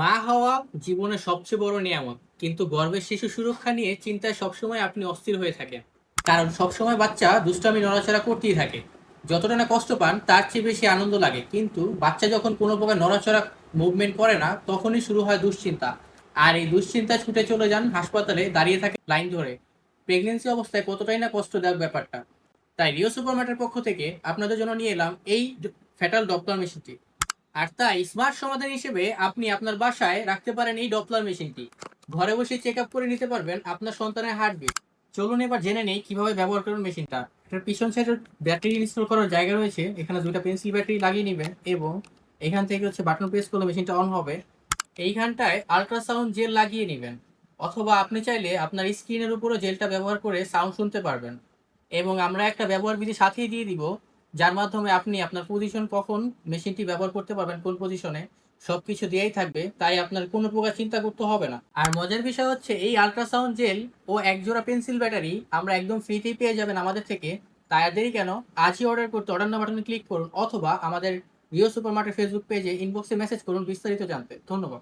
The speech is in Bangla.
মা হওয়া জীবনের সবচেয়ে বড় নিয়ামত। কিন্তু গর্ভের শিশু সুরক্ষা নিয়ে চিন্তায় সবসময় আপনি অস্থির হয়ে থাকেন। কারণ সবসময় বাচ্চা দুষ্টামি, নড়াচড়া করতেই থাকে। যতটা না কষ্ট পান, তার চেয়ে বেশি আনন্দ লাগে। কিন্তু বাচ্চা যখন কোনো প্রকার নড়াচড়া মুভমেন্ট করে না, তখনই শুরু হয় দুশ্চিন্তা। আর এই দুশ্চিন্তা ছুটে চলে যান হাসপাতালে দাঁড়িয়ে থাকে লাইন ধরে। প্রেগনেন্সি অবস্থায় কতটাই না কষ্টদায়ক ব্যাপারটা। তাই রিও সুপারমার্টের পক্ষ থেকে আপনাদের জন্য নিয়ে এলাম এই ফ্যাটাল ডপলার মেশিনটি। আর তাই স্মার্ট সমাধান হিসেবে আপনি আপনার বাসায় রাখতে পারেন এই ডপলার মেশিনটি। ঘরে বসে চেক আপ করে নিতে পারবেন আপনার সন্তানের হার্টবিট চলুন এবার জেনে নেই কীভাবে ব্যবহার করবেন মেশিনটা। এটার পিছন সাইডে ব্যাটারি ইনস্টল করার জায়গা রয়েছে। এখানে দুইটা পেন্সিল ব্যাটারি লাগিয়ে নেবেন এবং এখান থেকে হচ্ছে বাটন প্রেস করলে মেশিনটা অন হবে। এইখানটায় আল্ট্রাসাউন্ড জেল লাগিয়ে নেবেন। অথবা আপনি চাইলে আপনার স্ক্রিনের উপরও জেলটা ব্যবহার করে সাউন্ড শুনতে পারবেন। এবং আমরা একটা ব্যবহার বিধি সাথেই দিয়ে দিব। যার মাধ্যমে আপনি আপনার পজিশন কখন মেশিনটি ব্যবহার করতে পারবেন, কোন পজিশনে সবকিছু দিয়েই থাকবে, তাই আপনার কোনো প্রকার চিন্তা করতে হবে না। আর মজার বিষয় হচ্ছে, এই আল্ট্রাসাউন্ড জেল ও এক জোড়া পেন্সিল ব্যাটারি আমরা একদম ফ্রিতেই পেয়ে যাবেন আমাদের থেকে, তাই আর দেরি কেন? আজই অর্ডার করতে অর্ডার বাটনে ক্লিক করুন, অথবা আমাদের রিও সুপার মার্কেট ফেসবুক পেজে ইনবক্সে মেসেজ করুন, বিস্তারিত জানতে। ধন্যবাদ।